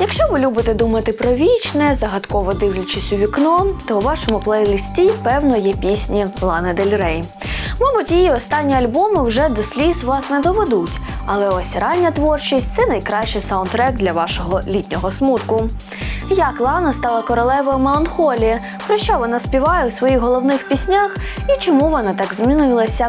Якщо ви любите думати про вічне, загадково дивлячись у вікно, то у вашому плейлисті, певно, є пісні Лани Дель Рей. Мабуть, її останні альбоми вже до сліз вас не доведуть, але ось рання творчість це найкращий саундтрек для вашого літнього смутку. Як Лана стала королевою меланхолії, про що вона співає у своїх головних піснях і чому вона так змінилася?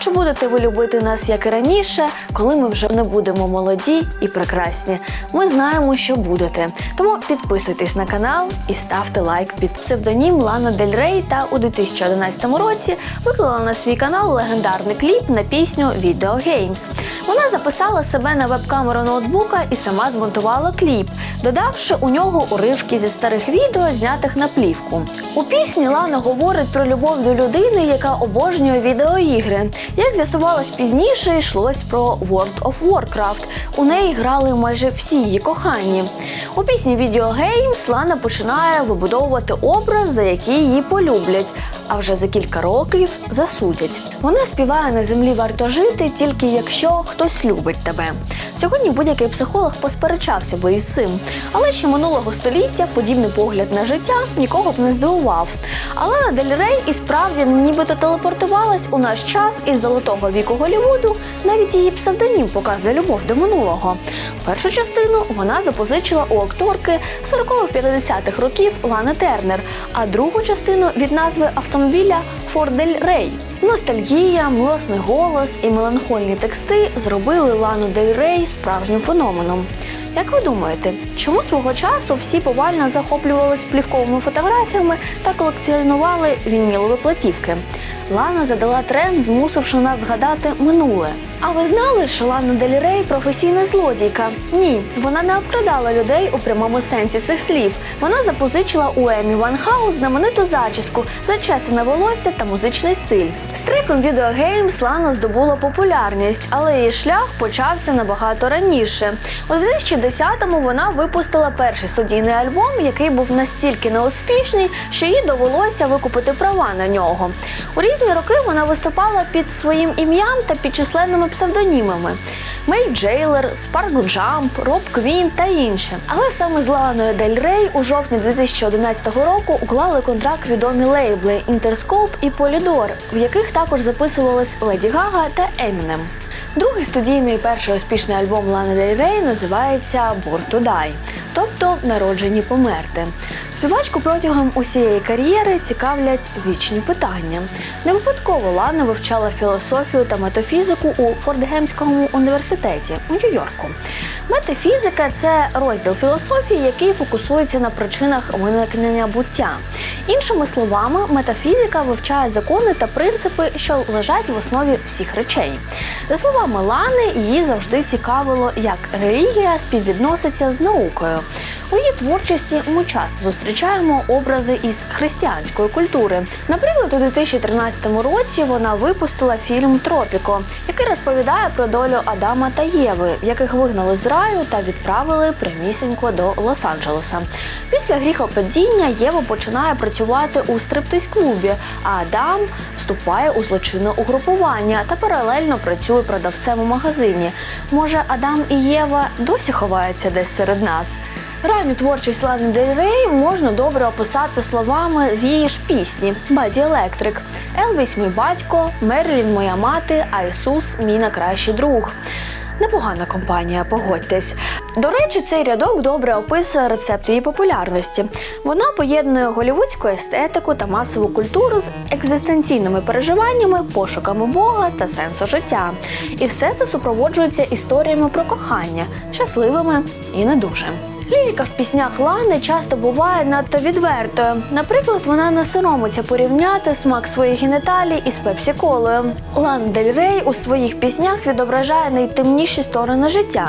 Чи будете ви любити нас як і раніше, коли ми вже не будемо молоді і прекрасні? Ми знаємо, що будете. Тому підписуйтесь на канал і ставте лайк під псевдонім Лана Дель Рей та у 2011 році виклала на свій канал легендарний кліп на пісню Video Games. Вона записала себе на веб-камеру ноутбука і сама змонтувала кліп, додавши у нього уривки зі старих відео, знятих на плівку. У пісні Лана говорить про любов до людини, яка обожнює відеоігри. Як з'ясувалось пізніше, йшлось про World of Warcraft. У неї грали майже всі її кохані. У пісні Video Games Лана починає вибудовувати образ, за який її полюблять, а вже за кілька років засудять. Вона співає на землі варто жити, тільки якщо хтось любить тебе. Сьогодні будь-який психолог посперечався би із цим, але ще минулого століття подібний погляд на життя нікого б не здивував. Але Дель Рей і справді нібито телепортувалась у наш час із золотого віку Голлівуду. Навіть її псевдонім показує любов до минулого. Першу частину вона запозичила у акторки 40-50-х років Лани Тернер, а другу частину від назви автомобіля Ford Дель Рей. Ностальгія, млосний голос і меланхольні тексти зробили Лану Дель Рей справжнім феноменом. Як ви думаєте, чому свого часу всі повально захоплювались плівковими фотографіями та колекціонували вінілові платівки? Лана задала тренд, змусивши нас згадати минуле. А ви знали, що Лана Дель Рей професійна злодійка? Ні, вона не обкрадала людей у прямому сенсі цих слів. Вона запозичила у Емі Ванхаус знамениту зачіску, зачесане волосся та музичний стиль. З треком Games Лана здобула популярність, але її шлях почався набагато раніше. У 2010-му вона випустила перший студійний альбом, який був настільки неуспішний, що їй довелося викупити права на нього. У різні роки вона виступала під своїм ім'ям та під численними псевдонімами: Мей Джейлер, Спаркл Джамп, Роб Квін та інше. Але саме з Ланою Дель Рей у жовтні 2011 року уклали контракт відомі лейбли Interscope і Polydor, в яких також записувались Леді Гага та Емінем. Другий студійний і перший успішний альбом Лани Дель Рей називається Born to Die, тобто Народжені померти. Співачку протягом усієї кар'єри цікавлять вічні питання. Не випадково Лана вивчала філософію та метафізику у Фордгемському університеті у Нью-Йорку. Метафізика це розділ філософії, який фокусується на причинах виникнення буття. Іншими словами, метафізика вивчає закони та принципи, що лежать в основі всіх речей. За словами Лани, її завжди цікавило, як релігія співвідноситься з наукою. У її творчості ми часто зустрічаємо образи із християнської культури. Наприклад, у 2013 році вона випустила фільм Тропіко, який розповідає про долю Адама та Єви, яких вигнали з раю та відправили прямісінько до Лос-Анджелеса. Після гріхопадіння Єва починає працювати у стриптиз-клубі, а Адам вступає у злочинне угрупування та паралельно працює продавцем у магазині. Може, Адам і Єва досі ховаються десь серед нас? Ранню творчість Лани Дель можна добре описати словами з її ж пісні Баді Електрик, Елвіс мій батько, Мерлін моя мати, а Ісус мій найкращий друг. Непогана компанія, погодьтесь. До речі, цей рядок добре описує рецепт її популярності. Вона поєднує голівудську естетику та масову культуру з екзистенційними переживаннями, пошуками Бога та сенсу життя. І все це супроводжується історіями про кохання, щасливими і не дуже. Лірика в піснях Лани часто буває надто відвертою. Наприклад, вона не соромиться порівняти смак своїх геніталій із пепсі-колою. Лан Дель Рей у своїх піснях відображає найтемніші сторони життя.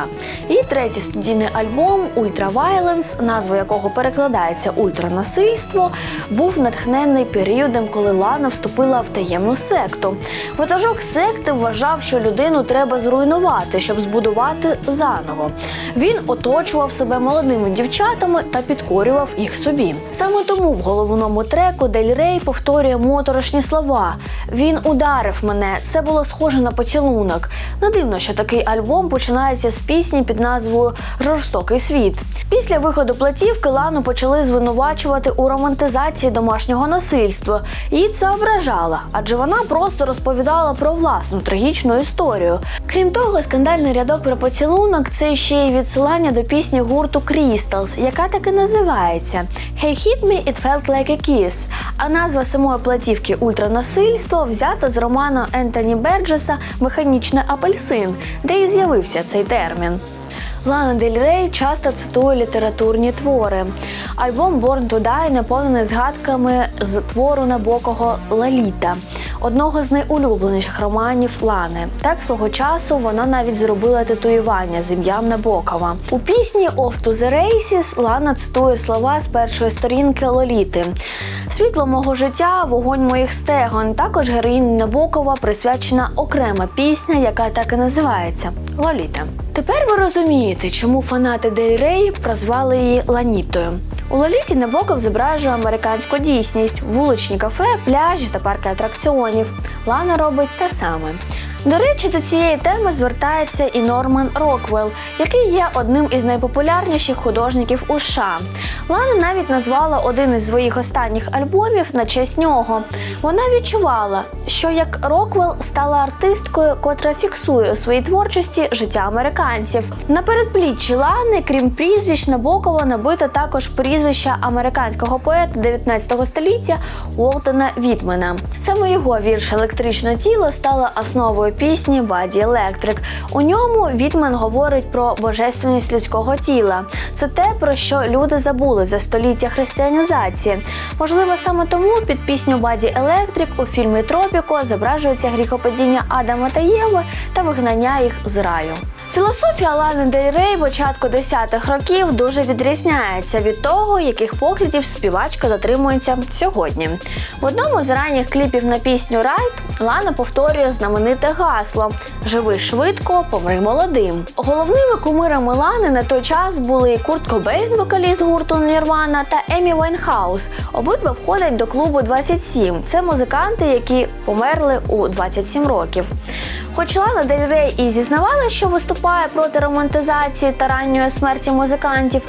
Її третій студійний альбом Ультра Violence, назва якого перекладається ультранасильство, був натхнений періодом, коли Лана вступила в таємну секту. Ватажок секти вважав, що людину треба зруйнувати, щоб збудувати заново. Він оточував себе молодими чарівними дівчатами та підкорював їх собі. Саме тому в головному треку Дель Рей повторює моторошні слова: Він ударив мене. Це було схоже на поцілунок. Не дивно, що такий альбом починається з пісні під назвою Жорстокий світ. Після виходу платівки Лану почали звинувачувати у романтизації домашнього насильства. Її це ображало, адже вона просто розповідала про власну трагічну історію. Крім того, скандальний рядок про поцілунок це ще й відсилання до пісні гурту Crystals, яка так і називається Hey Hit Me It Felt Like a Kiss. А назва самої платівки Ультранасильство взята з роману Ентоні Берджеса Механічний апельсин, де і з'явився цей термін. Лана Дель Рей часто цитує літературні твори. Альбом Born to Die наповнений згадками з твору Набокого Лаліта, одного з найулюбленіших романів Лани. Так свого часу вона навіть зробила татуювання з ім'ям Набокова. У пісні Off to the Races Лана цитує слова з першої сторінки Лоліти. Світло мого життя, вогонь моїх стегон. Також героїні Набокова присвячена окрема пісня, яка так і називається Лоліта. Тепер ви розумієте, чому фанати Дель Рей прозвали її Ланітою. У Лоліті Набоков зображує американську дійсність, вуличні кафе, пляжі та парки атракціонів. Лана робить те саме. До речі, до цієї теми звертається і Норман Роквелл, який є одним із найпопулярніших художників у США. Лана навіть назвала один із своїх останніх альбомів на честь нього. Вона відчувала, що як Роквелл стала артисткою, котра фіксує у своїй творчості життя американців. На передпліччі Лани, крім прізвищ Набокова, набито також прізвища американського поета 19 століття Уолтона Вітмена. Саме його вірш Електричне тіло стала основою пісні Баді Електрик. У ньому Вітмен говорить про божественність людського тіла. Це те, про що люди забули за століття християнізації. Можливо, саме тому під пісню Баді Електрик у фільмі Тропіко зображується гріхопадіння Адама та Єви та вигнання їх з раю. Філософія Лани Дель Рей початку 10-х років дуже відрізняється від того, яких поглядів співачка дотримується сьогодні. В одному з ранніх кліпів на пісню Райт Лана повторює знамените гасло Живи швидко, помри молодим. Головними кумирами Лани на той час були Курт Кобейн, вокаліст гурту Нірвана, та Емі Вайнхаус. Обидва входять до клубу 27. Це музиканти, які померли у 27 років. Хоч Лана Дель Рей і зізнавала, що виступає проти романтизації та ранньої смерті музикантів.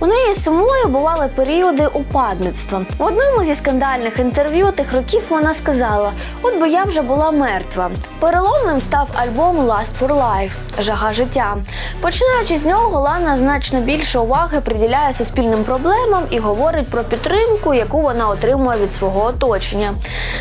У неї самої бували періоди упадництва. В одному зі скандальних інтерв'ю тих років вона сказала: От би я вже була мертва. Переломним став альбом Last for Life Жага життя. Починаючи з нього, Лана значно більше уваги приділяє суспільним проблемам і говорить про підтримку, яку вона отримує від свого оточення.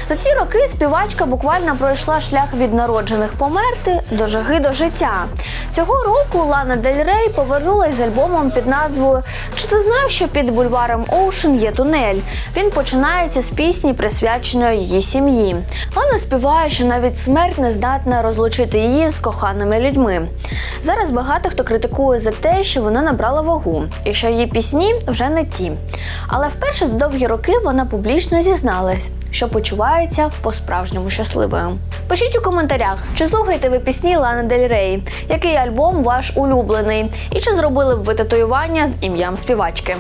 За ці роки співачка буквально пройшла шлях від народжених померти до жаги до життя. Цього року Лана Дель Рей повернулась з альбомом під назвою Чи ти знав, що під бульваром Оушен є тунель? Він починається з пісні, присвяченої її сім'ї. Лана співає, що навіть смерть не здатна розлучити її з коханими людьми. Зараз багато хто критикує за те, що вона набрала вагу і що її пісні вже не ті. Але вперше за довгі роки вона публічно зізналась, що почувається по-справжньому щасливою. Пишіть у коментарях, чи слухаєте ви пісні Лани Дель Рей, який альбом ваш улюблений, і чи зробили б ви татуювання з ім'ям співачки.